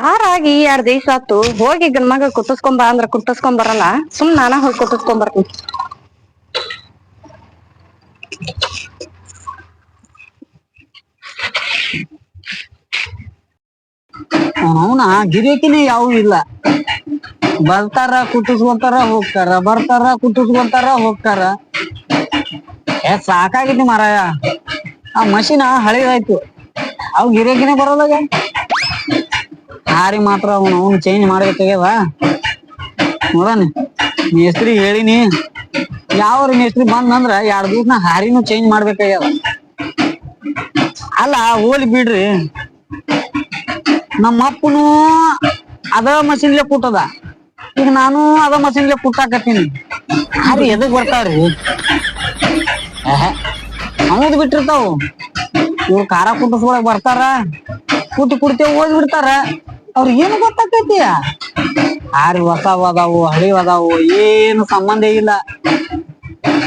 Car ಆಗಿ ಎರಡ್ ದಿವಸ ಆತು ಹೋಗಿ ಗಂಡ ಮಗ ಕುಟ್ಟಿಸ್ಕೊಂಡ್ ಬಾ ಅಂದ್ರ ಕುಟ್ಟಿಸ್ಕೊಂಡ್ ಬರಲ್ಲ. ಸುಮ್ ನಾನ ಹೋಗಿ ಕುಟ್ಟಿಸ್ಕೊಂಡ್ ಬರ್ತೀನಿ. ಅವನ? ಗಿರೇಕಿನೇ ಯಾವ ಇಲ್ಲ. ಬರ್ತಾರ, ಕುಟ್ಟಿಸ್ಕೊಂತಾರ, ಹೋಗ್ತಾರ. ಬರ್ತಾರ, ಕುಟ್ಟಿಸ್ಕೊಂತಾರ, ಹೋಗ್ತಾರ. ಏ ಸಾಕಾಗಿತ್ತು ಮಾರಾಯ. ಆ ಮಷಿನ ಹಳೇದಾಯ್ತು. ಅವ್ ಗಿರಿಕಿನೇ ಬರೋದಾಗ ಹಾರಿ ಮಾತ್ರ ಅವನು ಅವನು ಚೇಂಜ್ ಮಾಡ್ಬೇಕಾಗ್ಯದ? ನೋಡಣ. ಮೇಸ್ತ್ರಿ ಹೇಳಿನಿ. ಯಾವ ಮೇಸ್ತ್ರಿ ಬಂದಂದ್ರ ಎರಡ್ ದಿವ್ಸ ನಾ ಹಾರಿನೂ ಚೇಂಜ್ ಮಾಡ್ಬೇಕಾಗ್ಯದ. ಅಲ್ಲ, ಹೋಲಿ ಬಿಡ್ರಿ. ನಮ್ಮ ಅಪ್ಪನು ಅದ ಮಷಿನ್ಲೆ ಕುಟ್ಟದ. ಈಗ ನಾನು ಅದ ಮಷಿನ್ಲೆ ಕುಟ್ಟಾಕತ್ತೀನಿ. ಹಾರಿ ಎದಕ್ ಬರ್ತಾವ್ರಿ ಹೌದ್ ಬಿಟ್ಟಿರ್ತಾವ. ಇವ್ರು ಖಾರ ಕುಟ್ಟಿಸ್ಕೊಳಕ್ ಬರ್ತಾರ. ಕುಟ್ಟಿ ಕುಡ್ತೇವ್ ಹೋಗಿ ಬಿಡ್ತಾರ ಅವ್ರಿಗೆ ಏನು ಗೊತ್ತಾಕೈತಿ? ಆರು ಹೊಸವ್ ಅದಾವು ಹಳಿ ಏನು ಸಂಬಂಧ ಇಲ್ಲ.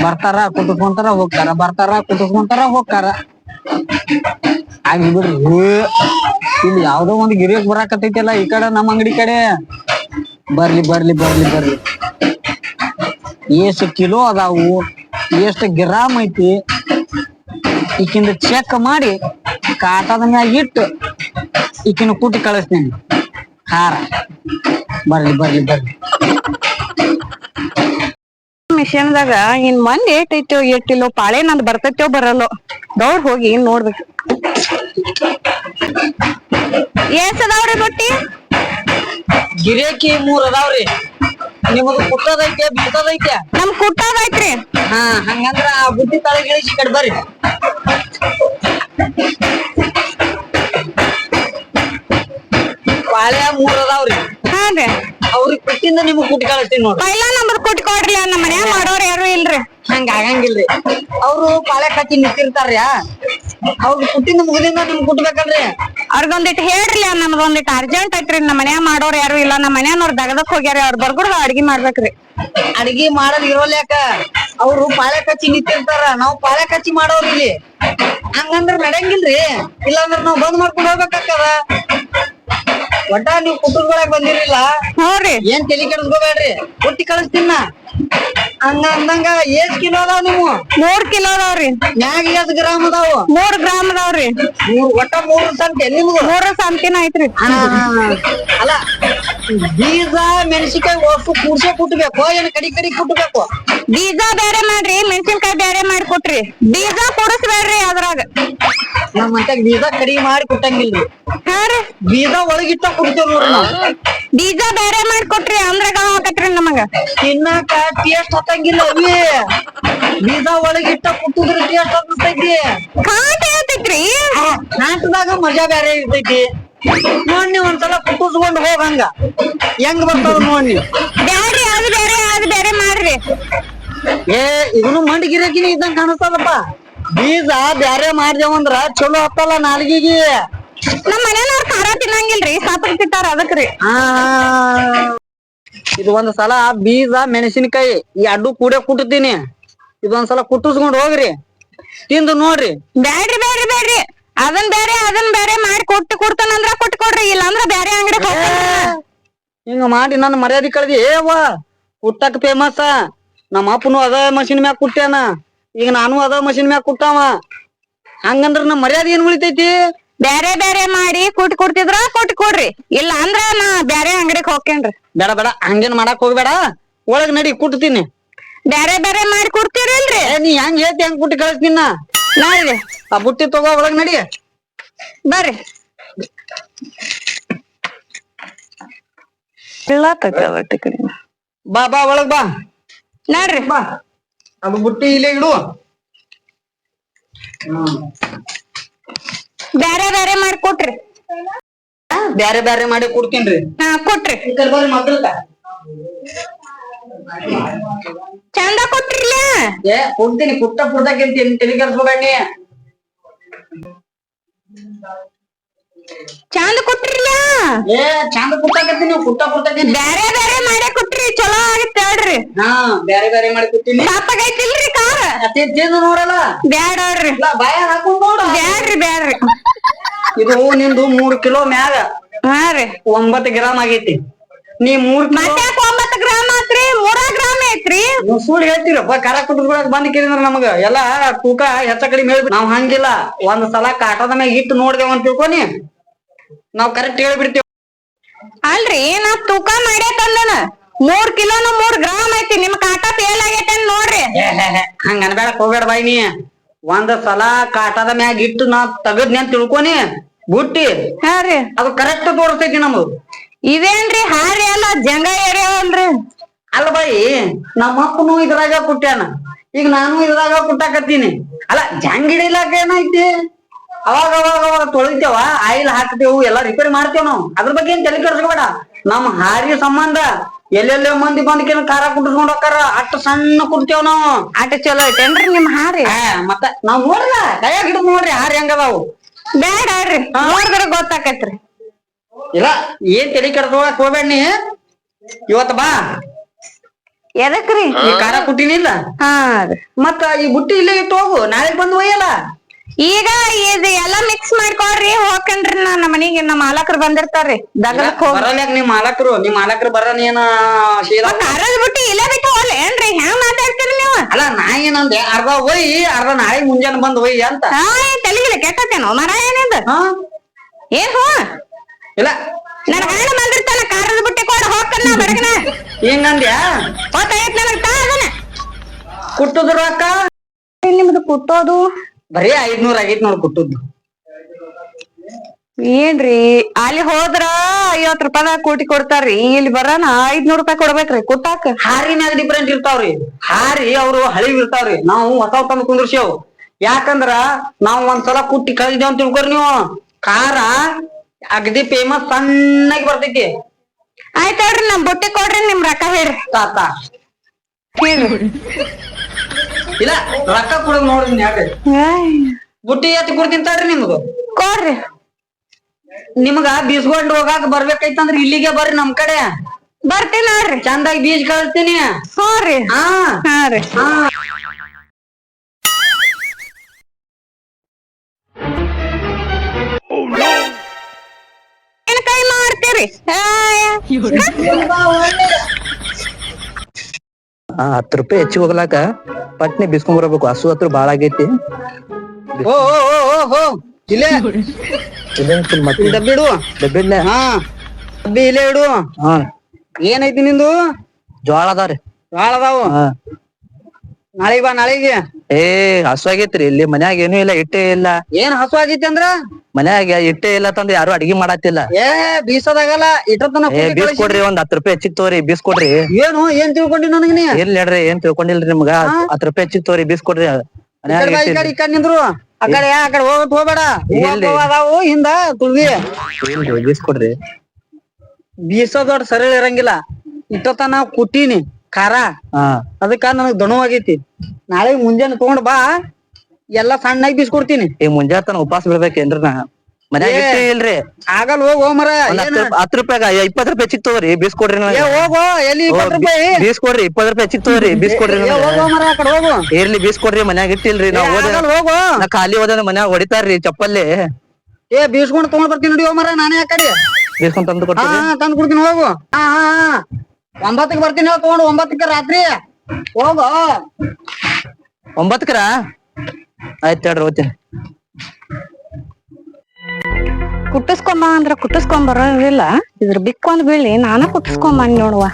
ಬರ್ತಾರ ಕುಟುಕೊಂತಾರ ಹೋಗ್ತಾರ. ಬರ್ತಾರ ಕುಟುಕೊಂತಾರ ಹೋಗ್ತಾರ. ಆಗಿ ಬಿಡ್ರಿ. ಇಲ್ಲಿ ಯಾವ್ದೋ ಒಂದ್ ಗಿರಿಯಕ್ ಅಲ್ಲ ಈ ಕಡೆ, ನಮ್ಮ ಅಂಗಡಿ ಕಡೆ. ಬರ್ಲಿ ಬರ್ಲಿ ಬರ್ಲಿ ಬರ್ಲಿ. ಎಷ್ಟು ಕಿಲೋ ಅದಾವು, ಎಷ್ಟು ಗ್ರಾಮ್ ಐತಿ? ಈಕಿಂದ ಚೆಕ್ ಮಾಡಿ, ಕಾಟದ ಮ್ಯಾಗ ಇಟ್ಟು, ಈಕಿನ ಕೂಟಿ ಕಳಿಸ್ತೀನಿ. ಹಾರ ಬರ್ಲಿ ಬರ್ಲಿ ಬರ್ಲಿ. ಮಿಷನ್ದಾಗ ಇನ್ ಮಂದಿ ಏಟ್ ಐತೋ ಎಟ್ಟಿಲ್ಲೋ ಪಾಳೆ ನಂದ್ ಬರ್ತೈತೋ ಬರಲ್ಲೋ. ದೌಡ್ ಹೋಗಿ ನೋಡ್ಬೇಕು. ಏಸ್ ಅದಾವ್ರಿ ಬಟ್ಟಿ? ಗಿರೇಕಿ ಮೂರ್ ಅದಾವ್ರಿ ನಿಮಗ ಕುಟ್ಟದೈತೆ ಬಿತ್ತದೈತೆ? ನಮ್ ಕುಟ್ಟದೈತ್ರಿ ಹಾ ಹಂಗಂದ್ರ ಆ ಬುಟ್ಟಿ ಗಿಳಿಸಿ ಇಳಿಸಿ ಈ ಕಡೆ ಬರ್ರಿ. ಬಾಳೆ ಮೂರ್ ಅದಾವ್ರಿ. ಹಾ ರೀ. ಅವ್ರಿಗೆ ಕೊಟ್ಟಿಂದ ನಿಮ್ಗೆ ಕೊಟ್ಟು ಕಳಿಸ್ತೀನಿ ನೋಡ್ರಿ. ಪೈಲಾ ನಂಬರ್ ಕೊಟ್ಟು ಕೊಡ್ರಿ ನಮ್ಮ ಮನ್ಯಾಗ ಮಾಡೋರ್ ಯಾರು ಇಲ್ರಿ. ಹಂಗ ಆಗಂಗಿಲ್ರಿ. ಅವ್ರು ಪಾಳೆ ಕಚ್ಚಿ ನಿಂತಿರ್ತಾರ್ರಿ. ಅವ್ರ ಕುಟ್ಟಿಂದ ಮುಗಿದಿಂದ ನಿಮ್ ಕುಟ್ಬೇಕಲ್ರಿ ಅವ್ರಿಗೊಂದಿಟ್ ಹೇಳ್ರಿ ನಮ್ದೊಂದಿಟ್ ಅರ್ಜೆಂಟ್ ಐತ್ರಿ. ನಮ್ಮ ಮನ್ಯಾಗ ಮಾಡೋರ್ ಯಾರು ಇಲ್ಲ. ನಮ್ಮ ಮನ್ಯಾನವ್ರ ದಗದಕ್ ಹೋಗ್ಯಾರ ಅವ್ರ ಬರ್ಗುಡ್ದ ಅಡ್ಗಿ ಮಾಡ್ಬೇಕ್ರಿ. ಅಡ್ಗಿ ಮಾಡೋದ್ ಇರೋಲ್ಯಾಕ ಅವ್ರು ಪಾಳೆ ಕಚ್ಚಿ ನಿಂತಿರ್ತಾರ. ನಾವ್ ಪಾಳೆ ಕಚ್ಚಿ ಮಾಡೋರ್ ಇಲ್ಲಿ ಹಂಗಂದ್ರ ನಡಂಗಿಲ್ರಿ. ಇಲ್ಲಾಂದ್ರ ನಾವ್ ಬಂದ್ ಮಾಡ್ಕೊಂಡ್ ಹೋಗ್ಬೇಕಾಗ್ತದ. ಒಟ್ಟ ನೀವ್ ಕುಟುಂಬಗಳಾಗ ಬಂದಿರಿಲ್ಲ ನೋಡ್ರಿ ಏನ್ ತಲೆ ಕೆಡಿಸ್ಕೋಬೇಡ್ರಿ. ಒಟ್ಟಿ ಕಳಿಸ್ತೀನ ಹಂಗ ಅಂದಂಗ ಎಷ್ಟ್ ಕಿಲೋ ಅದಾವ ನೀವು? ಮೂರ್ ಕಿಲೋ ಅದಾವ್ರಿ ಮ್ಯಾಗ ಎಷ್ಟ್ ಗ್ರಾಮ್ ಅದಾವು? ಮೂರ್ ಗ್ರಾಮ್ ಅದಾವ್ರಿ ಮೂರ್ ಒಟ್ಟ ಮೂರು ಸಂತೆ ನಿಮ್ಗ ಮೂರು ಸಂತಿನ ಐತ್ರಿ ಅಲ್ಲ ಬೀಜ ಮೆಣಸಿಕಾಯಿ ಒಟ್ಟು ಕೂಡ್ಸೆ ಕುಟ್ಬೇಕು. ಏನ್ ಕಡಿ ಕಡಿ ಕುಟ್ಬೇಕು? ಬೀಜ ಬೇರೆ ಮಾಡ್ರಿ ಮೆಣಸಿನ್ಕಾಯಿ ಬೇರೆ ಮಾಡಿ ಕೊಟ್ರಿ. ಬೀಜ ಕೊಡಿಸ್ಬೇಡ್ರಿ ಅದ್ರಾಗ. ನಮ್ ಮಂತ್ಯಾಗ ಬೀಜ ಕಡಿ ಮಾಡಿ ಕೊಟ್ಟಂಗಿಲ್ಲ ಹಾ ರೀ. ಬೀಜ ಒಳಗಿಟ್ಟ ಕುಡ್ತೇವ್ ನೋಡ್ರಿ ನಾವು. ಬೀಜ ಬೇರೆ ಮಾಡಿ ಕೊಟ್ರಿ ಅಂದ್ರಾಗ ಹಾಕತ್ರಿ ನಮಗ. ತಿನ್ನಾಕ ಟೇಸ್ಟ್ ಹತ್ತಂಗಿಲ್ಲ ಅವಿ. ಬೀಜ ಒಳಗಿಟ್ಟ ಕುಟ್ಟಿದ್ರೆ ಟೇಸ್ಟ್ ಹತ್ತೈತಿ ಕಾಟ ಹೇಳ್ತೈತ್ರಿ ನಾಟದಾಗ ಮಜಾ ಬೇರೆ ಇರ್ತೈತಿ. ನೋಡ್ ನೀವ್ ಒಂದ್ಸಲ ಕುಟ್ಟಿಸ್ಕೊಂಡ್ ಹೋಗಂಗ. ಹೆಂಗ್ ಬರ್ತಾವ ನೋಡ್ ನೀವ್ ಬ್ಯಾಡ್ರಿ ಅದು ಬೇರೆ ಅದು ಬೇರೆ ಮಾಡ್ರಿ. ಏ ಇದನ್ನು ಮಂಡಿಗಿರಕಿನ ಇದ್ದಂಗ ಕಾಣಿಸ್ತದಪ್ಪ ಬೀಜ ಬ್ಯಾರೆ ಮಾಡ್ದೇವಂದ್ರ ಚಲೋ ಹತ್ತಲ್ಲ ನಾಲ್ಗಿಗೆ. ನಮ್ಮ ಮನೆಯವ್ರ ಖಾರ ತಿನ್ನಂಗಿಲ್ರಿ ಸಾತ್ರ ತಿಂತಾರ ಅದಕ್ರಿ. ಆ ಇದು ಒಂದ್ ಸಲ ಬೀಜ ಮೆಣಸಿನಕಾಯಿ ಈ ಅಡ್ಡು ಕೂಡೆ ಕುಟ್ತೀನಿ. ಇದೊಂದ್ ಸಲ ಕುಟ್ಟಿಸ್ಕೊಂಡ್ ಹೋಗ್ರಿ. ತಿಂದು ನೋಡ್ರಿ. ಬ್ಯಾಡ್ರಿ ಬ್ಯಾಡ್ರಿ ಬ್ಯಾಡ್ರಿ. ಅದನ್ ಬೇರೆ ಅದನ್ ಬೇರೆ ಮಾಡಿ ಕೊಟ್ಟು ಕೊಡ್ತಾನಂದ್ರ ಕೊಟ್ಟು ಕೊಡ್ರಿ ಇಲ್ಲ ಬೇರೆ ಅಂಗಡಿ ಹಿಂಗ ಮಾಡಿ ನನ್ನ ಮರ್ಯಾದೆ ಕಳ್ದಿ. ಏವ ಊಟಕ್ ಫೇಮಸ್ ನಮ್ಮ ಅಪ್ಪನು ಅದ ಮಷಿನ್ ಮ್ಯಾಗ ಕುಟ್ಟ್ಯಾನ. ಈಗ ನಾನು ಅದ ಮಷಿನ್ ಮ್ಯಾಗ ಕುಟ್ಟಾವ. ಹಂಗಂದ್ರ ನಮ್ ಮರ್ಯಾದೆ ಏನ್ ಉಳಿತೈತಿ? ಬ್ಯಾರೆ ಬ್ಯಾರೆ ಮಾಡಿ ಕುಟ್ ಕೊಡ್ತಿದ್ರ ಕೊಟ್ಟು ಕೊಡ್ರಿ. ಇಲ್ಲ ಅಂದ್ರ ನಾ ಬ್ಯಾರೆ ಅಂಗಡಿಗೆ ಹೋಗ್ಕೇನ್ರಿ ಬೇಡ ಬೇಡ ಹಂಗೇನ್ ಮಾಡಕ್ ಹೋಗ್ಬೇಡ. ಒಳಗ್ ನಡಿ ಕುಟ್ತೀನಿ. ಬ್ಯಾರೆ ಬ್ಯಾರೆ ಮಾಡಿ ಕೊಡ್ತೀರಿಲ್ರಿ ಏ ನೀ ಹೆಂಗ್ ಹೇಳ್ತಿ ಹೆಂಗ್ ಕುಟ್ಟಿ ಕಳಿಸ್ತೀನ ನೋಡ್ರಿ ಆ ಬುಟ್ಟಿ ತಗೋ ಒಳಗ್ ನಡಿ. ಬರ್ರಿ. ಬೀಳಾತೈತಿ ಅದಟ್ಟಿ ಕಡೆ ಬಾ ಬಾ ಒಳಗ್ ಬಾ. ನೋಡ್ರಿ. ಬಾ. ಅದು ಬುಟ್ಟಿ ಇಲ್ಲೇ ಇಡು. ಬ್ಯಾರೆ ಬ್ಯಾರೆ ಮಾಡಿ ಕೊಟ್ರಿ. ಬ್ಯಾರೆ ಬ್ಯಾರೆ ಮಾಡಿ ಕೊಡ್ತೀನ್ರಿ. ಹಾ ಕೊಟ್ರಿ. ಬರ್ರಿ ಮೊದಲ್ಕ ಚಂದ ಕೊಟ್ರಿಲ್ಲ ಏ ಕೊಡ್ತೀನಿ ಕುಟ್ಟ ಪುಡ್ದಾಕಂತೀನಿ ತಲೆ ಕೆಡ್ಸ್ಕೊಬೇಡಿ ಚಂದ ಕೊಟ್ರಿಲ್ಲ? ಏ ಚಂದ ಕುಟ್ಟಾಕತ್ತೀನಿ ಕುಟ್ಟ ಪುಡ್ದಾಕಂತೀನಿ ಬ್ಯಾರೆ ಬ್ಯಾರೆ ಮಾಡಿ ಕೊಟ್ರಿ ಚಲೋ ಆಗುತ್ತೆ ಹೇಳ್ರಿ. ಹಾ ಬ್ಯಾರೆ ಬ್ಯಾರೆ ಮಾಡಿ ಕೊಡ್ತೀನಿ ಸಾಪಾಗೈತಿಲ್ರಿ ಕಾರ. ತಿಂದು ನೋಡಲ್ಲ? ಬ್ಯಾಡ್ರಿ ಇಲ್ಲ ಬಾಯ ಹಾಕೊಂಡ್ ನೋಡ. ಬ್ಯಾಡ್ರಿ ಬ್ಯಾಡ್ರಿ. ಇದು ನಿಂದು ಮೂರ್ ಕಿಲೋ ಮ್ಯಾಗ ಹಾ ರೀ. ಒಂಬತ್ತು ಗ್ರಾಮ್ ಆಗೈತಿ. ನೀ ಮೂರ್ ಮತ್ತ್ಯಾಕ್ ಒಂಬತ್ತು ಗ್ರಾಮ್ ಆತ್ರಿ? ಮೂರ ಗ್ರಾಮ್ ಐತ್ರಿ. ನೀವು ಸುಳ್ಳು ಹೇಳ್ತೀರಪ್ಪ ಕರ ಕುಟ್ಟಿಸ್ಕೊಳಕ್ ಬಂದ್ ಕೇಳಿದ್ರ ನಮಗ. ಎಲ್ಲಾ ತೂಕ ಹೆಚ್ಚ ಕಡಿಮೆ ಹೇಳ್ಬಿಟ್ಟು ನಾವ್ ಹಂಗಿಲ್ಲ. ಒಂದ್ ಸಲ ಕಾಟದ ಮ್ಯಾಗ ಇಟ್ಟು ನೋಡ್ದೇವಂತ ತಿಳ್ಕೊನಿ ನಾವ್ ಕರೆಕ್ಟ್ ಹೇಳ್ಬಿಡ್ತೀವಿ. ಅಲ್ರಿ ನಾ ತೂಕ ಮಾಡೇ ತಂದನ. ಮೂರ್ ಕಿಲೋನು ಮೂರ್ ಗ್ರಾಮ್ ಐತಿ ನಿಮ್ ಕಾಟ ಫೇಲ್ ಆಗೈತೆ ನೋಡ್ರಿ. ಹಂಗ ಅನ್ಬೇಡ ಹೋಗ್ಬೇಡ ಬಾಯಿ ನೀ. ಒಂದ್ ಸಲ ಕಾಟದ ಮ್ಯಾಗ ಇಟ್ಟು ನಾ ತಗದ್ನಿ ಅಂತ ತಿಳ್ಕೊನಿ ಬುಟ್ಟಿ. ಹಾ ರೀ. ಅದು ಕರೆಕ್ಟ್ ತೋರಿಸ್ತೈತಿ ನಮಗ್ ಇದೇನ್ರಿ ಹಾರಿ ಅಲ್ಲ ಜಂಗ ಏರಿಯಾವಲ್ರಿ ಅಲ್ಲ ಬಾಯಿ ನಮ್ಮ ಅಪ್ಪನು ಇದ್ರಾಗ ಕುಟ್ಟ್ಯಾನ ಈಗ ನಾನು ಇದ್ರಾಗ ಕುಟ್ಟಾಕತ್ತೀನಿ. ಅಲ್ಲ ಜಂಗ್ ಹಿಡಿಲಾಕ ಏನೈತಿ ಅವಾಗ ಅವಾಗ ಅವಾಗ ತೊಳಿತೇವ ಆಯಿಲ್ ಹಾಕ್ತೇವು ಎಲ್ಲಾ ರಿಪೇರಿ ಮಾಡ್ತೇವ್ ನಾವು. ಅದ್ರ ಬಗ್ಗೆ ಏನ್ ತಲೆ ಕೆಡಿಸ್ಬೇಡ. ನಮ್ ಹಾರಿ ಸಂಬಂಧ ಎಲ್ಲೆಲ್ಲೋ ಮಂದಿ ಬಂದ್ಕೇನ ಖಾರ ಕುಟ್ಟಿಸ್ಕೊಂಡ್ ಹೋಗ್ತಾರ ಅಷ್ಟು ಸಣ್ಣ ಕುಡ್ತೇವ್ ನಾವು. ಆಟ ಚಲೋ ಐತೇನ್ರಿ ನಿಮ್ ಹಾರಿ? ಆ, ಮತ್ತ ನಾವ್ ನೋಡ್ರ ಕೈಯಾಗ ಹಿಡಿದ್ ನೋಡ್ರಿ ಹಾರಿ ಹೆಂಗದಾವು ಬೇಡ ಅಲ್ರಿ ನೋಡಿದ್ರ ಗೊತ್ತಾಕೈತ್ರಿ. ಇಲ್ಲ ಏನ್ ತಲೆ ಕೆಡ್ಸ್ಕೊಳಕ್ ಹೋಗ್ಬೇಡ ನೀ. ಇವತ್ತ ಬಾ. ಎದಕ್ರಿ ಈ ಖಾರ ಕುಟ್ಟಿನಿಲ್ಲ. ಹಾ ರೀ ಮತ್ತ ಈ ಬುಟ್ಟಿ ಇಲ್ಲೇ ಇಟ್ಟು ಹೋಗು ನಾಳೆ ಬಂದು ಒಯ್ಯಲ್ಲ ಈಗ ಇದು ಎಲ್ಲಾ ಮಿಕ್ಸ್ ಮಾಡ್ಕೊಳ್ರಿ ಹೋಗ್ಕನ್ರಿ ನಾ ನಮ್ಮ ಮನಿಗೆ ನಮ್ಮ ಮಾಲಕರು ಬಂದಿರ್ತಾರ್ರಿ. ದಗದಕ್ ಹೋಗಿ ಬರಲ್ಯಾಕ ನಿಮ್ ಮಾಲಕರು ನಿಮ್ ಮಾಲಕರು ಬರನ ಏನ ಬಿಟ್ಟು ಇಲ್ಲೇ ಬಿಟ್ಟು ಹೋಗ್ಲಿ. ಏನ್ರಿ ಹೆಂಗ್ ಮಾತಾಡ್ತೀರಿ ನೀವು? ಅಲ್ಲ ನಾ ಏನಂದೆ ಅರ್ಧ ಒಯ್ ಅರ್ಧ ನಾಳೆ ಮುಂಜಾನೆ ಬಂದ್ ಒಯ್ ಅಂತ. ಹಾ ತಲೆಗಿಲ್ಲ ಕೆಟ್ಟತೇನೋ ಮರ ಏನಿಂದ? ಹಾ. ಏನ್ ಹೋ? ಇಲ್ಲ. ನನ್ ಹಣ್ಣ ಬಂದಿರ್ತಾನ ಖಾರದ ಬುಟ್ಟಿ ಕೊಡ ಹೋಗ್ಕನ್ನ ಬೆಳಗ್ನ ಹಿಂಗಂದ್ಯಾ? ಗೊತ್ತಾಗೈತ್ ನನಗ್ ತಾ ಅದನ್ನ. ಕುಟ್ಟುದ್ರ ಅಕ್ಕ ನಿಮ್ದು ಕುಟ್ಟೋದು? ಬರೀ ಐದ್ನೂರ್ ಆಗೈತ್ ನೋಡ್ ಕೊಟ್ಟದ್ದು. ಏನ್ರಿ ಅಲ್ಲಿ ಹೋದ್ರ ಐವತ್ ರೂಪಾಯಿ ಕೋಟಿ ಕೊಡ್ತಾರ್ರಿ ಇಲ್ಲಿ ಬರಾನ ಐದ್ನೂರ್ ರೂಪಾಯಿ ಕೊಡ್ಬೇಕ್ರಿ ಕೊಟ್ಟಾಕ? ಹಾರಿನಾಗ ಡಿಫ್ರೆಂಟ್ ಇರ್ತಾವ್ರಿ. ಹಾರಿ ಅವ್ರು ಹಳಿವ್ ಇರ್ತಾವ್ರಿ. ನಾವು ಹೊಸ ತಂದು ಕುಂದ್ರಸೇವ್ ಯಾಕಂದ್ರ ನಾವ್ ಒಂದ್ಸಲ ಕುಟ್ಟಿ ಕಳಿದೇವ್ ಅಂತ ತಿಳ್ಕೊರಿ ನೀವು. ಖಾರ ಅಗದಿ ಫೇಮಸ್ ಸಣ್ಣಗೆ ಬರ್ತೈತಿ. ಆಯ್ತಾಳ್ರಿ ನಮ್ ಬುಟ್ಟಿ ಕೊಡ್ರಿ ನಿಮ್ ರೊಕ್ಕ ಹೇಳ್ರಿ. ತಾತ. ಇಲ್ಲ ರೊಕ್ಕ ಕೊಡೋದ್ ನೋಡ್ರಿ ಯಾಕ್ರಿ? ಬುಟ್ಟಿ ಎತ್ತಿ ಕೊಡ್ತೀನಿ ತಡ್ರಿ ನಿಮ್ದು ಕೊಡ್ರಿ. ನಿಮ್ಗ ಬೀಸ್ಕೊಂಡ್ ಹೋಗಾಕ ಬರ್ಬೇಕೈತಂದ್ರ ಇಲ್ಲಿಗೆ ಬರ್ರಿ ನಮ್ ಕಡೆ. ಬರ್ತೀನಿ ನೋಡ್ರಿ. ಚಂದಾಗಿ ಬೀಜ ಕಳಿಸ್ತೀನಿ ಹ್ಞೂ ರೀ. ಹಾ. ಹಾ ರೀ. ಹಾ. ಕೈ ಮಾಡ್ತೀರಿ? ಹತ್ತು ರೂಪಾಯಿ ಹೆಚ್ಚಿಗೆ ಹೋಗ್ಲಾಕ ಪಟ್ನೆ ಬಿಸ್ಕೊಂಡ್ ಬರಬೇಕು. ಹಸು ಹತ್ರ ಬಾಳ ಆಗೈತಿ. ಓ ಓ ಓ ಓ ಹೋ ಇಲ್ಲೇ. ಇದೇನ್ ಫುಲ್ ಮತ್ತೆ ಡಬ್ಬಿ ಇಡು. ಡಬ್ಬಿಡ್ಲೆ. ಹಾ. ಡಬ್ಬಿ ಇಲ್ಲೇ ಇಡು. ಹಾ. ಏನೈತಿ ನಿಂದು? ಜ್ವಾಳ ಅದಾವ್ರಿ. ಜ್ವಾಳ ಅದಾವು? ಹಾ. ನಾಳೆಗ್ ಬಾ ನಾಳೆಗೆ. ಏ ಹಸು ಆಗೈತ್ರಿ ಇಲ್ಲಿ ಮನ್ಯಾಗ ಏನೂ ಇಲ್ಲ ಇಟ್ಟೆ ಇಲ್ಲ. ಏನ್ ಹಸು ಆಗೈತಿ ಅಂದ್ರ? ಮನ್ಯಾಗ ಇಟ್ಟೆ ಇಲ್ಲ ತಂದ ಯಾರು ಅಡಿಗೆ ಮಾಡತ್ತಿಲ್ಲ. ಏ ಬೀಸೋದಾಗಲ್ಲ ಇಟ್ಟತನ ಏ ಬೀಸ್ ಕೊಡ್ರಿ ಒಂದ್ ಹತ್ತು ರೂಪಾಯಿ ಹೆಚ್ಚಿಗೆ ತೋರಿ ಬೀಸ್ ಕೊಡ್ರಿ. ಏನು ಏನ್ ತಿಳ್ಕೊಂಡಿ ನನಗೆ ನೀ? ಇರ್ಲಿ ಹೇಳ್ರಿ ಏನ್ ತಿಳ್ಕೊಂಡಿಲ್ರಿ ನಿಮ್ಗ? ಹತ್ ರೂಪಾಯಿ ಹೆಚ್ಚಿಗೆ ತೋರಿ ಬೀಸ್ ಕೊಡ್ರಿ. ಈ ಮನ್ಯಾಗ ಕಡೆ ಬಾ, ಈ ಕಡೆ ಈ ಕಡೆ ನಿಂದ್ರು. ಆ ಕಡೆ ಆ ಕಡೆ ಹೋಗಕ್ ಹೋಗ್ಬೇಡ. ಹೂವ ಎಲ್ಲಿ? ಪೂವ ಅದಾವು ಹಿಂದ ತುಳ್ದಿ ಇಲ್ರಿ ಬೀಸ್ ಕೊಡ್ರಿ. ಬೀಸೋದ್ ದೊಡ್ಡ ಸರಳ ಇರಂಗಿಲ್ಲ. ಇಟ್ಟತನ ಕುಟ್ಟೀನಿ ಖಾರ? ಹಾ. ಅದಕ್ಕ ನನಗ್ ದಣು ಆಗೈತಿ. ನಾಳೆ ಮುಂಜಾನೆ ತಗೊಂಡ್ ಬಾ. ಎಲ್ಲಾ ಸಣ್ಣಾಗಿ ಈ ಈಗ ತನ ಉಪವಾಸ ಬಿಡ್ಬೇಕೇನ್ರಿ ನಾ? ಮನ್ಯಾಗ ಇಲ್ರಿ? ಆಗಲ್ ಹೋಗ್ ಹೋಗ್ ಮರ. ಒಂದ್ ಹತ್ತು ರೂಪಾಯಿ ಹತ್ತು ರೂಪಾಯಿ ಹೆಚ್ಚಿಗ್ ತಗೋರಿ ಬೀಸ್ ಕೊಡ್ರಿ ಏ ನನಗೆ ಹೋಗೋ ಎಲ್ಲಿ ಇಪ್ಪತ್ತು ರೂಪಾಯಿ? ಬೀಸ್ಕೊಡ್ರಿ ಇಪ್ಪತ್ ರೂಪಾಯಿ ಹೆಚ್ಚಿಗೆ ತಗೋರಿ ಬೀಸ್ ಕೊಡ್ರಿ ಏ ನನಗೆ. ಹೋಗೋ ಮರ ಆ ಕಡೆ ಹೋಗು. ಇರ್ಲಿ ಬೀಸ್ ಕೊಡ್ರಿ ಮನ್ಯಾಗ ಇಟ್ಟಿಲ್ರಿ ಏ, ನಾವ್ ಹೋದ ಆಗಲ್ ಹೋಗು. ನಾ ಖಾಲಿ ಹೋದ ಮನ್ಯಾಗ ಹೊಡಿತಾರ್ರಿ ಚಪ್ಪಲ್ಲಿ. ಏ ಬೀಸ್ಕೊಂಡ್ ತಗೊಂಡ್ ಬರ್ತೀನಿ ನೋಡಿ ಹೋಗ್ ಮರ ನಾನೇ ಆ ಕಡೆ. ಬೀಸ್ಕೊಂಡ್ ತಂದು ಹಾ ಕೊಡ್ತೀರಿ ತಂದ್ ಕೊಡ್ತೀನಿ ಹೋಗು. ಹಾ ಹಾ ಹಾ. ಒಂಬತ್ತಕ್ಕೆ ಬರ್ತೀನಿ ಹೇಳು ತಗೊಂಡು ಒಂಬತ್ತಕ್ಕೆ ರಾತ್ರಿ. ಹೋಗು. ಒಂಬತ್ತಕ್ಕರ? ಆಯ್ತು ಹೇಳ್ರಿ ಓದ್ತೀನಿ ಕುಟ್ಟಿಸ್ಕೊಂಬ ಅಂದ್ರ ಕುಟ್ಟಿಸ್ಕೊಂಡ್ ಬರೋದಿಲ್ಲ. ಇದ್ರ ಬಿಕ್ಕೊಂದ್ ಬೀಳಿ ನಾನ ಕುಟ್ಟಿಸ್ಕೊಂಬಂದ್ ನೋಡುವ.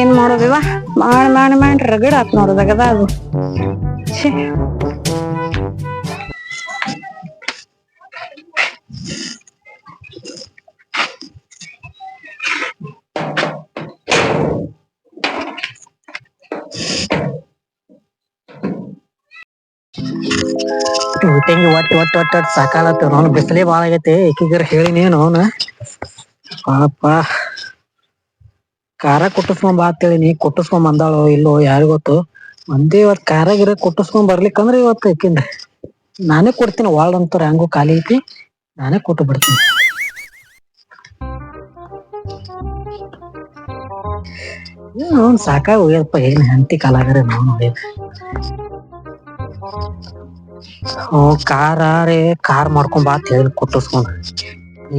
ಏನ್ ಮಾಡೋದಿವ ಮಾಡಿ ಮಾಡಿ ಮಾಡಿ ರಗಡ್ ಆತ್ ನೋಡೋದಾಗದ ಅದು ತಂಗಿ ಒಟ್ಟು ಒಟ್ಟು ಒಟ್ಟು ಒಟ್ಟು ಸಾಕಾಲತ್ತ ನಾನು ಬಿಸಿಲೇ ಬಾಳ ಆಗೈತೆ. ಏಕಿಗರ ಹೇಳಿನೇನು ಅವನ? ಪಾಪ. ಖಾರ ಕುಟ್ಟಿಸ್ಕೊಂಡ್ ಬಾ ಅಂತೇಳಿನಿ ಕುಟ್ಟಿಸ್ಕೊಂಡ್ ಬಂದಾಳೋ ಇಲ್ಲೋ ಯಾರಿಗ್ ಗೊತ್ತು. ಒಂದೇ ಇವತ್ ಖಾರ ಗಿರ ಕುಟ್ಟಿಸ್ಕೊಂಡ್ ಬರ್ಲಿಕ್ಕಂದ್ರ ಇವತ್ತು ಏಕಿಂದ ನಾನೇ ಕೊಡ್ತೀನಿ. ವಾಳ್ ಅಂತ ಹೆಂಗೋ ಖಾಲಿ ಐತಿ. ನಾನೇ ಕೊಟ್ಟು ಬಿಡ್ತೀನಿ. ಅವ್ನ್ ಸಾಕಾಗ ಹೋಗ್ಯದಪ್ಪ ಏನ್ ಹಂತಿ ಕಾಲಾಗರೆ ನಾನು ಹ್ಮ್ ಕಾರ ರೇ ಕಾರ್ ಮಾಡ್ಕೊಂಡ್ ಬಾ ಅಂತ ಹೇಳಿ ಕೊಟ್ಟಿಸ್ಕೊಂಡ್.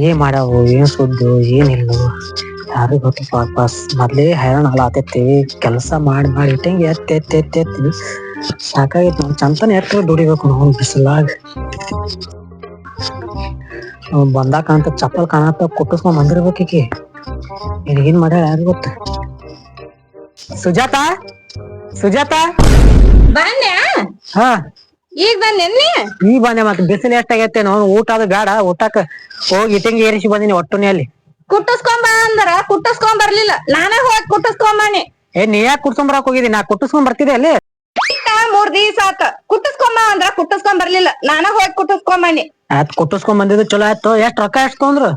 ಏನ್ ಮಾಡ್ಯಾವು ಏನ್ ಸುದ್ದು ಏನಿಲ್ಲ ಯಾರಿಗ್ ಗೊತ್ತು ವಾಪಸ್ ಮೊದ್ಲೇ ಹೈರಾಣ ಆತೈತಿ ಕೆಲಸ ಮಾಡಿ ಮಾಡಿ ಇಟ್ಟಂಗೆ ಎತ್ತಿ ಎತ್ತಿ ಎತ್ತಿ ಎತ್ತಿ. ಸಾಕಾಗೈತಿ ನಾವು ಚಂತನ ಎತ್ತ ದುಡಿಬೇಕು ನಾವು ಬಿಸಿಲಾಗ. ಬಂದಾಕ ಅಂತ ಚಪ್ಪಲ್ ಕಾಣತ್ತ ಕುಟ್ಟಿಸ್ಕೊಂಡ್ ಬಂದಿರ್ಬೇಕೀಕಿ ಏನ್ ಮಾಡ್ಯಾಳ ಯಾರಿಗ್ ಗೊತ್ತ? ಸುಜಾತ? ಸುಜಾತ? ಬಂದ್ಯಾ ಹಾ. ಈಗ ಬಂದೇನಿ ಈ ಬಂದೆ ಮತ್ತೆ ಬಿಸಿಲು ಎಷ್ಟಾಗೈತೆ ನಾನು ಊಟ ಅದು ಬೇಡ ಊಟಕ್ಕ ಹೋಗಿ ಇಟ್ಟಿಂಗ್ ಏರಿಸಿ ಬಂದಿನಿ ಒಟ್ಟುನೆ ಅಲ್ಲಿ. ಕುಟ್ಟಿಸ್ಕೊಂಬ ಅಂದ್ರ ಕುಟ್ಟಿಸ್ಕೊಂಡ್ ಬರ್ಲಿಲ್ಲ. ನಾನೇ ಹೋಗಿ ಕುಟ್ಟಿಸ್ಕೊಂಬಾನಿ ಏ ನೀ ಯಾಕೆ ಕುಡ್ಸೊಂಬರಕ್ ಹೋಗಿದಿ? ನಾ ಕುಟ್ಟಿಸ್ಕೊಂಡ್ ಬರ್ತಿದೆ ಅಲ್ಲಿ. ಮೂರ್ ದಿವಸ ಆತ. ಕುಟ್ಟಿಸ್ಕೊಂಬ ಅಂದ್ರ ಕುಟ್ಟಿಸ್ಕೊಂಡ್ ಬರ್ಲಿಲ್ಲ. ನಾನೇ ಹೋಗಿ ಕುಟ್ಟಿಸ್ಕೊಂಬಾನಿ ಆತ್ ಕುಟ್ಟಿಸ್ಕೊಂಡ್ ಬಂದಿದ್ದು ಚಲೋ ಆಯ್ತು. ಎಷ್ಟ್ ರೊಕ್ಕ ಎಷ್ಟ್ ಅಯ್ಯ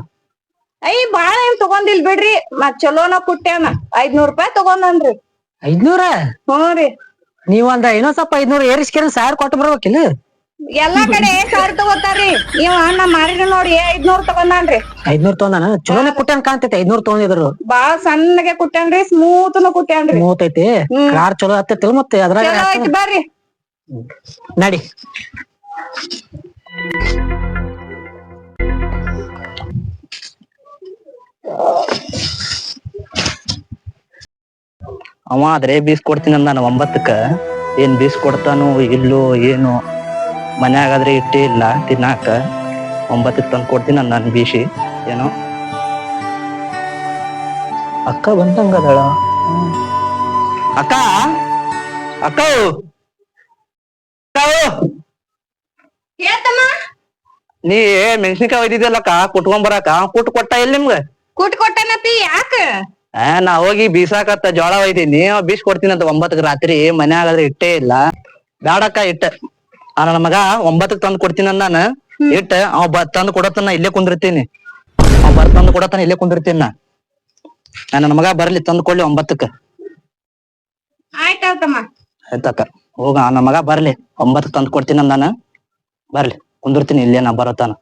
ಐ ಬಾಳ ಏನ್ ತಗೊಂಡಿಲ್ ಬಿಡ್ರಿ. ಮತ್ ಚಲೋನ ಕುಟ್ಟ್ಯಾನ. ಐದ್ನೂರ್ ರೂಪಾಯಿ ತಗೊಂಡನ್ರಿ. ಐದ್ನೂರ? ಹ್ಞೂ ರೀ. ನೀವ್ ಏನೋ ಸ್ವಲ್ಪ ಐದ್ನೂರ ಏರಿಸ್ಕೇನ ಸಾವಿರ ಕೊಟ್ಟು ಬರ್ಬೇಕಿಲ್ಲ? ಎಲ್ಲಾ ಕಡೆ ಸಾವಿರ ತಗೋತಾರ್ರಿ. ನೀವ್ ನಮ್ ಮಾರಿನ ನೋಡಿ ಐದ್ನೂರ್ ತಗೊಂಡಾನ್ರಿ. ಐದ್ನೂರ್ ತಗೊಂಡ ಚಲೋನೆ ಕುಟ್ಟನ್ ಕಾಣ್ತೈತಿ ಐದ್ನೂರ್ ತಗೊಂಡಿದ್ರು. ಬಾಳ ಸಣ್ಣಗೆ ಕುಟ್ಯಾನ್ರಿ ಸ್ಮೂತ್ನು ಕುಟ್ಯಾನ್ರಿ. ಮೂವತ್ತೈತಿ ಐತಿ ಕಾರ್ ಚಲೋ ಹತ್ತೈತಿ ಮತ್ತೆ ಅದ್ರಾಗ ಚಲೋ ಐತಿ ಬರ್ರಿ. ನಡಿ. ಅವ ಆದ್ರೆ ಬೀಸ್ ಕೊಡ್ತೀನಿ ನಾನು ಒಂಬತ್ತಕ್ಕ ಏನ್ ಬೀಸ್ ಕೊಡ್ತಾನೋ ಇಲ್ಲೋ ಏನು. ಮನ್ಯಾಗಾದ್ರೆ ಇಟ್ಟೇ ಇಲ್ಲ ತಿನ್ನಾಕ. ಒಂಬತ್ತಕ್ಕೆ ತಂದು ಕೊಡ್ತೀನಿ ನಾನು ಬೀಸಿ ಏನೋ. ಅಕ್ಕ ಬಂದಂಗದಳ ಅಕ್ಕ ಅಕ್ಕ. ನೀ ಮೆಣಸಿನ್ಕಾಯಿ ಒಯ್ದಿದ್ಯಲ್ಲಕ್ಕ ಕುಟ್ಕೊಂಡ್ ಬರಾಕ. ಕುಟ್ ಕೊಟ್ಟ ಎಲ್ಲಿ ನಿಮ್ಗ? ಕುಟ್ ಕೊಟ್ಟನತಿ ಯಾಕ? ಆ ನಾ ಹೋಗಿ ಬೀಸಾಕತ್ತ ಜೋಳ ಒಯ್ದೀನಿ. ಬೀಸ್ ಕೊಡ್ತೀನಿ ಅಂತ ಒಂಬತ್ತಕ್ ರಾತ್ರಿ ಮನ್ಯಾಗಾದ್ರೆ ಇಟ್ಟೇ ಇಲ್ಲ. ಬ್ಯಾಡಕ್ಕ ಇಟ್ಟ. ಆ ನನ್ನ ಮಗ ಒಂಬತ್ತಕ್ ತಂದ್ ಕೊಡ್ತೀನಿ ಅಂದಾನ. ನಾನು ಇಟ್ಟ ಅವ ಬ ತಂದ್ ಕೊಡತನ ಇಲ್ಲೇ ಕುಂದಿರ್ತೀನಿ. ಅವ್ ಬರ್ ತಂದ್ ಕೊಡತನ ಇಲ್ಲೇ ಕುಂದಿರ್ತೀನಿ ನಾ. ನನ್ನ ಮಗ ಬರ್ಲಿ ತಂದ್ ಕೊಡ್ಲಿ ಒಂಬತ್ತಕ್ಕ ಆಯ್ತಕ್ಕ. ಹೋಗ ನನ್ನ ಮಗ ಬರ್ಲಿ. ಒಂಬತ್ತಕ್ ತಂದ್ ಕೊಡ್ತೀನಿ ಅಂದಾನ. ನಾನು ಬರ್ಲಿ. ಕುಂದಿರ್ತೀನಿ ಇಲ್ಲೇ ನಾ ಬರತಾನ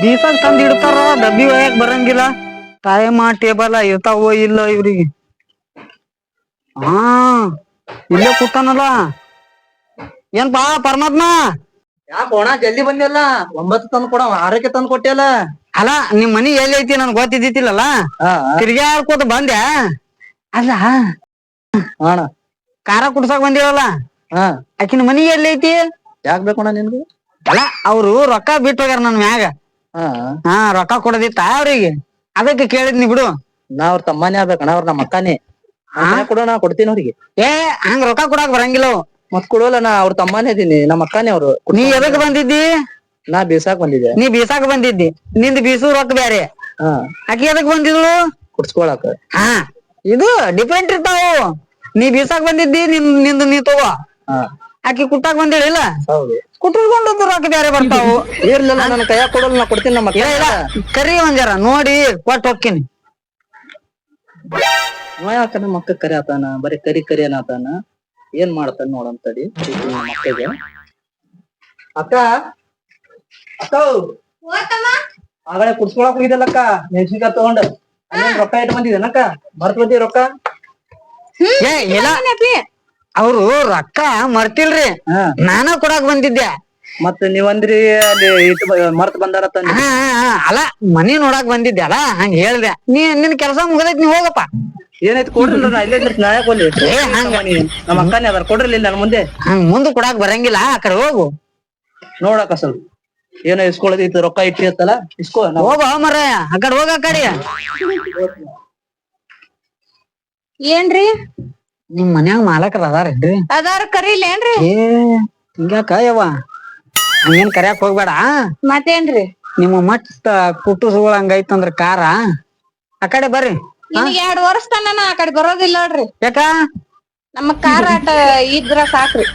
ಬೀಸಾಗ ತಂದ್ ಇಡ್ತಾರ ಡಬ್ಬಿ ಒಯ್ಯಾಕ್ ಬರಂಗಿಲ್ಲ. ಟೈಮ್ ಟೇಬಲ್ ಇರ್ತಾವೋ ಇಲ್ಲ ಇವ್ರಿಗೆ. ಹಾ ಇಲ್ಲೇ ಕೂತಾನಲ್ಲ. ಏನ್ ಬಾ ಪರಮಾತ್ಮ? ಯಾಕೋಣ ಒಣ ಜಲ್ದಿ ಬಂದಿಲ್ಲ ಒಂಬತ್ತು ತಂದ್ ಕೊಡ ಆರಕ್ಕೆ ತಂದ್ ಕೊಟ್ಟಿಯಲ್ಲ? ಅಲ್ಲ ನಿಮ್ ಮನಿ ಎಲ್ಲಿ ಐತಿ ನನ್ ಗೊತ್ತಿದ್ದಿತ್ತಿಲ್ಲಲ್ಲ ತಿರ್ಗ್ಯಾಡ್ಕೋತ ಬಂದೆ. ಅಲ್ಲ. ಅಣ್ಣ. ಕಾರ ಕುಡ್ಸಾಕ್ ಬಂದಿವಲ್ಲ ಆಕಿನ ಮನಿ ಎಲ್ಲಿ ಐತಿ? ಯಾಕ ಬೇಕೋಣ ನಿನ್ಗೆ? ಅಲ್ಲ ಅವ್ರು ರೊಕ್ಕ ಬಿಟ್ಟು ಹೋಗ್ಯಾರ ನನ್ ಮ್ಯಾಗ. ಹಾ. ಹಾ ರೊಕ್ಕ ಕೊಡದಿತ್ತ ಅವ್ರಿಗೆ. ಅದಕ್ಕೆ ಕೇಳಿದ್ನಿ ಬಿಡು. ನಾ ಅವ್ರ ತಮ್ಮನೇ ಆಗ್ಬೇಕಣ ಅವ್ರ ನಮ್ಮ ಅಕ್ಕನೇ. ಕೊಡೋಣ ಕೊಡ್ತೀನಿ ಅವ್ರಿಗೆ. ಏ ಹಂಗ ರೊಕ್ಕ ಕೊಡಾಕ್ ಬರಂಗಿಲ್ಲ ಅವು. ಮತ್ ಕೊಡೋಲ್ಲ ನಾ ಅವ್ರ ತಮ್ಮನೇ ಇದೀನಿ ನಮ್ಮ ಅಕ್ಕನೇ ಅವ್ರು. ನೀ ಎದಕ್ ಬಂದಿದ್ದಿ? ನಾ ಬೀಸಾಕ್ ಬಂದಿದ್ದೆ. ನೀ ಬೀಸಾಕ್ ಬಂದಿದ್ದಿ. ನಿಂದ್ ಬೀಸು ರೊಕ್ಕ ಬ್ಯಾರೆ. ಹಾ. ಆಕಿ ಎದಕ್ ಬಂದಿದ್ಳು? ಕುಡ್ಸ್ಕೊಳಕ. ಹಾ. ಇದು ಡಿಪೆಂಡ್ ಇರ್ತಾವು. ನೀ ಬೀಸಾಕ್ ಬಂದಿದ್ದಿ ನಿನ್ ನಿಂದು ನೀ ತಗೋ. ಹಾ. ಆಕಿ ಕುಟ್ಟಾಕ್ ಬಂದಿಳಿಲ್ಲ ಹೌದು. ಕುಟ್ಕೊಂಡದ್ದು ರೊಕ್ಕ ಬ್ಯಾರೆ ಬರ್ತಾವು ಇರ್ಲಿಲ್ಲ ನನ್ನ ಕೈಯಾಗ ಕೊಡಲ್ಲ ನಾ ಕೊಡ್ತೀನಿ ನಮ್ಮ ಇಲ್ಲ ಇಲ್ಲ ಕರಿ ಒಂದ್ ಜರ ನೋಡಿ ಕೊಟ್ಟು ಹೋಗ್ತೀನಿ ಯಾಕ ನಮ್ಮ ಅಕ್ಕ ಕರಿ ಆತಾನ ಬರೀ ಕರಿ ಕರಿ ಅನ್ನಾತಾನ ಏನ್ ಮಾಡ್ತಾನ ನೋಡಂತಡಿ ನಮ್ಮ ಅಕ್ಕಗೆ ಅಕ್ಕ ಅಕ್ಕ ಆಗಳೆ ಕುಡ್ಸ್ಕೊಳಕ್ ಹೋಗಿದ್ದಲ್ಲಕ್ಕ ಮೆಣಸಿನ್ಕಾಯಿ ತಗೊಂಡ ಅಲ್ಲೇನ್ ರೊಕ್ಕ ಇಟ್ಟು ಬಂದಿದ್ದೇನಕ್ಕ ಮರ್ತ್ ಬಂದಿ ರೊಕ್ಕ ಏ ಇಲ್ಲ ಅವ್ರು ರೊಕ್ಕ ಮರ್ತಿಲ್ರಿ. ಹಾ. ನಾನ ಕೊಡಾಕ್ ಬಂದಿದ್ದೆ. ಮತ್ತ ನೀವಂದ್ರಿ ಅಲ್ಲಿ ಮರ್ತ ಮರ್ತ್ ಬಂದಾರ ತಂದಿ ಹಾ ಹಾ, ಹಾ, ಅಲ್ಲ ಮನಿ ನೋಡಾಕ್ ಬಂದಿದ್ದೆ. ಅಲ್ಲ ಹಂಗ ಹೇಳ್ದೆ. ನೀ ನಿನ್ ಕೆಲಸ ಮುಗ್ದೈತಿ ನೀ ಹೋಗಪ್ಪ. ಏನೈತಿ ಕೊಡ್ರಿ ನಾ ಇಲ್ಲೇ ಇದ್ದಿರ್ತೀನಿ, ನಾಳೆ ಕೊಡ್ಲಿ. ಏ, ಹಂಗ. ನಮ್ಮ ಅಕ್ಕನೇ ಅದಾರ. ಕೊಡ್ರಿ ನನ್ನ ಮುಂದೆ. ಹಂಗ ಮುಂದ್ ಕೊಡಾಕ್ ಬರಂಗಿಲ್ಲ. ಆ ಕಡೆ ಹೋಗು. ನೋಡಕ್ಕ ಸ್ವಲ್ಪ ಏನೋ ಇಸ್ಕೊಳ್ಳೋದಿತ್ತು ರೊಕ್ಕ ಇಟ್ಟಿರ್ತಲ್ಲ ಇಸ್ಕೋ ನಾವು. ಹೋಗು ಮರ ಆ ಕಡೆ ಹೋಗ ಆ ಕಡೆ. ಏನ್ರಿ? ನಿಮ್ ಮನ್ಯಾಗ ಮಾಲಕರ ಅದಾರೇನ್ರಿ ಅದಾರ ಕರೀಲೇನ್ರಿ ಏ ಹಿಂಗ್ಯಾಕ ಯವ್ವ? ಹಂಗೇನ್ ಕರ್ಯಾಕ್ ಹೋಗ್ಬೇಡ. ಮತ್ತೇನ್ರಿ? ನಿಮ್ಮ ಮಟ್ಟ ಕುಟುಸುಗಳ ಹಂಗೈತಂದ್ರ ಕಾರ. ಆ ಕಡೆ ಬರ್ರಿ. ನಿಮ್ಗೆ ಎರಡ್ ವರ್ಷ ತನ ಆ ಕಡೆ ಬರೋದಿಲ್ಲ ನೋಡ್ರಿ. ಯಾಕ? ನಮ್ಮ ಕಾರ್ ಆಟ ಇದ್ರ ಸಾಕ್ರಿ.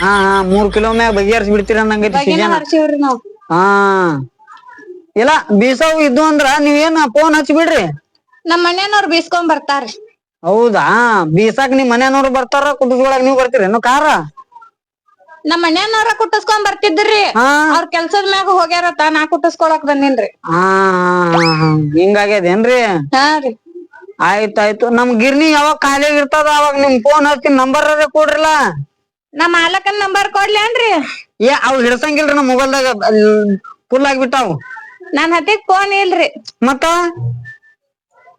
ಹಾ ಹಾ ಮೂರ್ ಕಿಲೋ ಮ್ಯಾಗ ಬಗೆಹರಿಸಿ ಬಿಡ್ತೀರ ಅನ್ನಂಗೈತಿ ಬಗೆನ ಸೀಜನ್ ಹರ್ಸಿವ್ರಿ ನಾವ್. ಹಾ. ಇಲ್ಲ ಬೀಸವ್ ಇದ್ದು ಅಂದ್ರ ನೀವೇನ್ ಫೋನ್ ಹಚ್ಚಿ ಬಿಡ್ರಿ? ನಮ್ಮ ಮನೆಯವ್ರು ಬೀಸ್ಕೊಂಡ್ ಬರ್ತಾರ್ರಿ. ಹೌದಾ? ಬೀಸಾಕ್ ನಿಮ್ ಮನ್ಯಾನವ್ರು ಬರ್ತಾರ ಕುಟುಸ್ಕೊಳಕ್ ನೀವ್ ಬರ್ತೀರೇನು ಕಾರ? ನಮ್ಮ ಮನ್ಯಾನವ್ರ ಕುಟ್ಟಿಸ್ಕೊಂಡ್ ಬರ್ತಿದ್ರಿ. ಹಾ. ಅವ್ರ ಕೆಲ್ಸದ ಮ್ಯಾಗ ಹೋಗ್ಯಾರತ್ತ ನಾ ಕುಟ್ಟಿಸ್ಕೊಳಕ್ ಬಂದಿನ್ರಿ. ಹಾ ಹಿಂಗಾಗ್ಯದೇನ್ರಿ? ಹಾ ರೀ. ಆಯ್ತಾಯ್ತು ನಮ್ ಗಿರ್ನಿ ಯಾವಾಗ ಖಾಲಿ ಇರ್ತದ ಅವಾಗ ನಿಮ್ ಫೋನ್ ಹಚ್ತೀನಿ ನಂಬರ್ ಕೊಡ್ರಲ್ಲ. ನಮ್ ಮಾಲಕನ್ ನಂಬರ್ ಕೊಡ್ಲೇನ್ರಿ ಏ ಅವ್ ಹಿಡ್ಸಂಗಿಲ್ರಿ ನಮ್ಮ ಮೊಬೈಲ್ದಾಗ ಫುಲ್ ಆಗ್ಬಿಟ್ಟಾವ್. ನನ್ ಹತ್ತಿಗ್ ಫೋನ್ ಇಲ್ರಿ. ಮತ್ತ?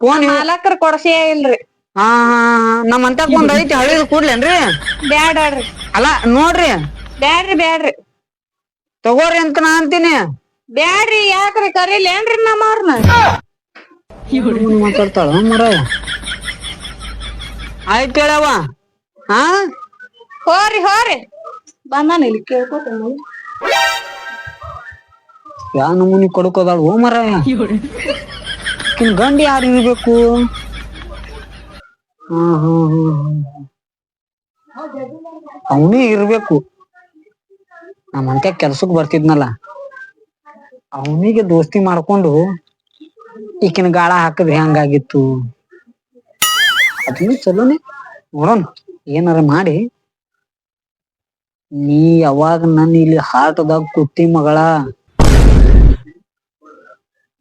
ಫೋನ್ ಮಾಲಕರ್ ಕೊಡ್ಸೇ ಇಲ್ರಿ. ಹಾ ಹಾ ಅಂತ ಒಂದ್ ಐತಿ ಹಳಿದ್ ಕೂಡ್ಲೇನ್ರಿ? ಬ್ಯಾಡ್ರಿ ಅಲ್ಲ ನೋಡ್ರಿ. ಬ್ಯಾಡ್ರಿ ಬ್ಯಾಡ್ರಿ. ತಗೋರಿ ಅಂತ ನಾ ಅಂತೀನಿ. ಬ್ಯಾಡ್ರಿ ಯಾಕ್ರಿ ಕರೀಲೇನ್ರಿ ನಮ್ಮವ್ರನ್ನ ಮಾತಾಡ್ತಾಳ ಮರ? ಆಯ್ತು ಹೇಳವ ಹಾ? ಹೋರಿ ಹೋರಿ. ಬಂದಾನ ಇಲ್ಲಿ ಕೇಳ್ಕೊತ ಯಾ ನಮೂನಿ ಕೊಡ್ಕೋದಾಳ ಹೋ ಮರ? ಗಂಡ ಯಾರು ಇರ್ಬೇಕು? ಹ್ಮ್ ಹ್ಮ್ ಹ್ಮ್ ಅವನೇ ಇರ್ಬೇಕು ಕೆಲ್ಸಕ್ ಬರ್ತಿದ್ನಲ್ಲ, ಅವನಿಗೆ ದೋಸ್ತಿ ಮಾಡ್ಕೊಂಡು ಈಕಿನ ಗಾಳ ಹಾಕದ್ ಹೆಂಗಾಗಿತ್ತು? ಅದನ್ನು ಚಲೋನೆ ನೋಡೋಣ, ಏನಾರ ಮಾಡಿ. ನೀ ಯಾವಾಗ ನನ್ನ ಇಲ್ಲಿ ಹಾರ್ಟ್ದಾಗ ಕುತ್ತಿ ಮಗಳ?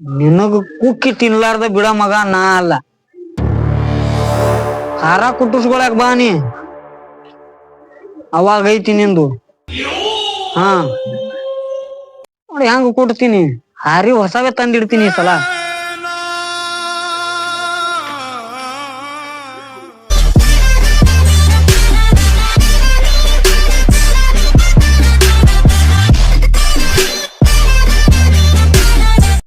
ನಿನಗ ಕುಕ್ಕಿ ತಿನ್ಲಾರ್ದ ಬಿಡ ಮಗ, ನಾ ಅಲ್ಲ. ಖಾರ ಕುಟ್ಟಿಸ್ಕೊಳಕ್ ಬಾ ನೀ. ಅವಾಗ ಐತಿ ನಿಂದು. ಹಾ. ನೋಡಿ ಹೆಂಗ ಕೊಡ್ತೀನಿ. ಹಾರಿ ಹೊಸವೇ ತಂದಿಡ್ತೀನಿ ಸಲ.